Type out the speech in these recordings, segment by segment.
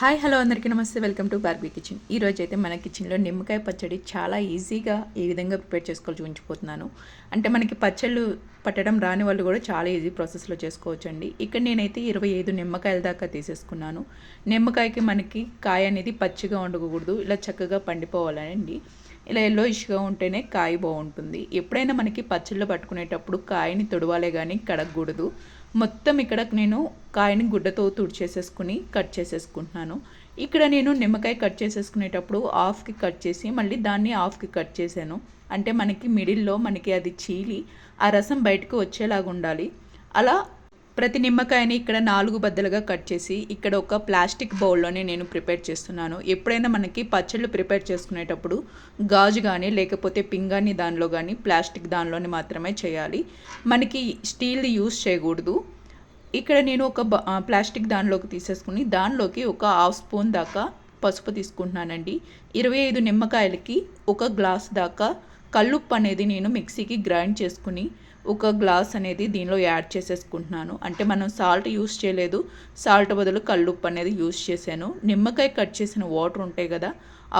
Hi hello అందరికీ namaste. Welcome to Barbie kitchen. ఈ రోజు అయితే మన కిచెన్లో నిమ్మకాయ పచ్చడి చాలా ఈజీగా ఈ విధంగా ప్రిపేర్ చేసుకోవాలి చూపించిపోతున్నాను అంటే మనకి పచ్చళ్ళు పట్టడం రాని వాళ్ళు కూడా చాలా ఈజీ ప్రాసెస్లో చేసుకోవచ్చండి. ఇక్కడ నేనైతే ఇరవై ఐదు నిమ్మకాయల దాకా తీసేసుకున్నాను. నిమ్మకాయకి మనకి కాయ అనేది పచ్చిగా ఉండకూడదు. ఇలా చక్కగా పండిపోవాలండి. ఇలా ఎల్లో ఇష్గా ఉంటేనే కాయ బాగుంటుంది. ఎప్పుడైనా మనకి పచ్చళ్ళు పట్టుకునేటప్పుడు కాయని తొడవాలే కానీ కడగకూడదు. మొత్తం ఇక్కడ నేను కాయని గుడ్డతో తుడిచేసేసుకుని కట్ చేసేసుకుంటున్నాను. ఇక్కడ నేను నిమ్మకాయ కట్ చేసేసుకునేటప్పుడు హాఫ్కి కట్ చేసి మళ్ళీ దాన్ని హాఫ్కి కట్ చేశాను. అంటే మనకి మిడిల్లో మనకి అది చీలి ఆ రసం బయటకు వచ్చేలాగా ఉండాలి. అలా ప్రతి నిమ్మకాయని ఇక్కడ నాలుగు బద్దలుగా కట్ చేసి ఇక్కడ ఒక ప్లాస్టిక్ బౌల్లోనే నేను ప్రిపేర్ చేస్తున్నాను. ఎప్పుడైనా మనకి పచ్చళ్ళు ప్రిపేర్ చేసుకునేటప్పుడు గాజు కానీ లేకపోతే పింగాని దానిలో కానీ ప్లాస్టిక్ దానిలోనే మాత్రమే చేయాలి. మనకి స్టీల్ యూస్ చేయకూడదు. ఇక్కడ నేను ఒక ప్లాస్టిక్ దానిలోకి తీసేసుకుని దానిలోకి ఒక హాఫ్ స్పూన్ దాకా పసుపు తీసుకుంటున్నానండి. ఇరవై ఐదు నిమ్మకాయలకి ఒక గ్లాస్ దాకా కల్లుప్పు అనేది నేను మిక్సీకి గ్రైండ్ చేసుకుని ఒక గ్లాస్ అనేది దీనిలో యాడ్ చేసేసుకుంటున్నాను. అంటే మనం సాల్ట్ యూస్ చేయలేదు. సాల్ట్ బదులు కల్లుప్పు అనేది యూస్ చేశాను. నిమ్మకాయ కట్ చేసిన వాటర్ ఉంటాయి కదా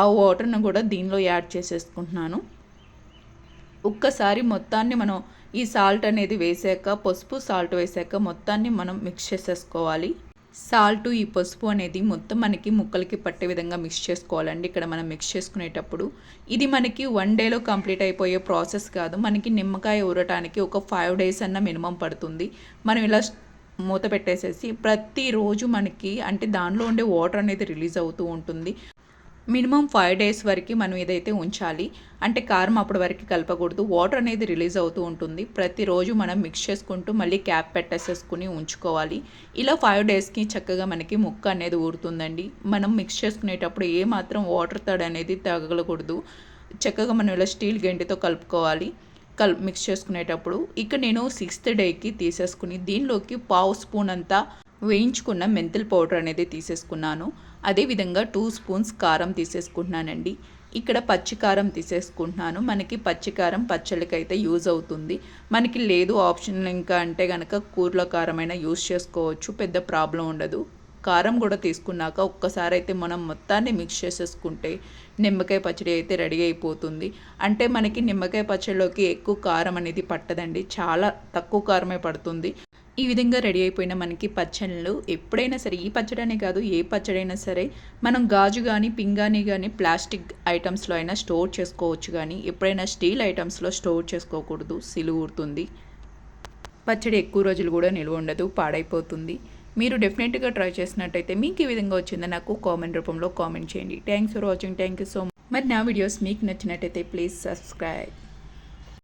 ఆ వాటర్ను కూడా దీనిలో యాడ్ చేసేసుకుంటున్నాను. ఒక్కసారి మొత్తాన్ని మనం ఈ సాల్ట్ అనేది వేసాక పసుపు సాల్ట్ వేసాక మొత్తాన్ని మనం మిక్స్ చేసేసుకోవాలి. సాల్ట్ ఈ పసుపు అనేది మొత్తం మనకి ముక్కలకి పట్టే విధంగా మిక్స్ చేసుకోవాలండి. ఇక్కడ మనం మిక్స్ చేసుకునేటప్పుడు ఇది మనకి వన్ డేలో కంప్లీట్ అయిపోయే ప్రాసెస్ కాదు. మనకి నిమ్మకాయ ఊరటానికి ఒక ఫైవ్ డేస్ అన్న మినిమం పడుతుంది. మనం ఇలా మూత పెట్టేసేసి ప్రతిరోజు మనకి అంటే దానిలో ఉండే వాటర్ అనేది రిలీజ్ అవుతూ ఉంటుంది. మినిమం ఫైవ్ డేస్ వరకు మనం ఏదైతే ఉంచాలి అంటే కారం అప్పటి వరకు కలపకూడదు వాటర్ అనేది రిలీజ్ అవుతూ ఉంటుంది. ప్రతిరోజు మనం మిక్స్ చేసుకుంటూ మళ్ళీ క్యాప్ పెట్టేసేసుకుని ఉంచుకోవాలి. ఇలా ఫైవ్ డేస్కి చక్కగా మనకి ముక్క అనేది ఊరుతుందండి. మనం మిక్స్ చేసుకునేటప్పుడు ఏ మాత్రం వాటర్ తడి అనేది తగలకూడదు. చక్కగా మనం ఇలా స్టీల్ గంటితో కలుపుకోవాలి. కల్ మిక్స్ చేసుకునేటప్పుడు. ఇక నేను సిక్స్త్ డేకి తీసేసుకుని దీనిలోకి పావు స్పూన్ అంతా వేయించుకున్న మెంతులు పౌడర్ అనేది తీసేసుకున్నాను. అదేవిధంగా టూ స్పూన్స్ కారం తీసేసుకుంటున్నానండి. ఇక్కడ పచ్చికారం తీసేసుకుంటున్నాను. మనకి పచ్చికారం అయితే యూజ్ అవుతుంది. మనకి లేదు ఆప్షన్ ఇంకా అంటే కనుక కూరలో కారమైనా యూజ్ చేసుకోవచ్చు. పెద్ద ప్రాబ్లం ఉండదు. కారం కూడా తీసుకున్నాక ఒక్కసారి అయితే మనం మొత్తాన్ని మిక్స్ చేసేసుకుంటే నిమ్మకాయ పచ్చడి అయితే రెడీ అయిపోతుంది. అంటే మనకి నిమ్మకాయ పచ్చడిలోకి ఎక్కువ కారం అనేది పట్టదండి. చాలా తక్కువ కారమే పడుతుంది. ఈ విధంగా రెడీ అయిపోయిన మనకి పచ్చళ్ళు. ఎప్పుడైనా సరే ఈ పచ్చడనే కాదు ఏ పచ్చడైనా సరే మనం గాజు కానీ పింగాని కానీ ప్లాస్టిక్ ఐటమ్స్లో అయినా స్టోర్ చేసుకోవచ్చు కానీ ఎప్పుడైనా స్టీల్ ఐటమ్స్లో స్టోర్ చేసుకోకూడదు. సిలువుతుంది పచ్చడి ఎక్కువ రోజులు కూడా నిల్వ ఉండదు పాడైపోతుంది. మీరు డెఫినెట్గా ట్రై చేసినట్టయితే మీకు ఈ విధంగా వచ్చిందో నాకు కామెంట్ రూపంలో కామెంట్ చేయండి. Thanks for watching. Thank you so much మరి నా వీడియోస్ మీకు నచ్చినట్టయితే ప్లీజ్ సబ్స్క్రైబ్.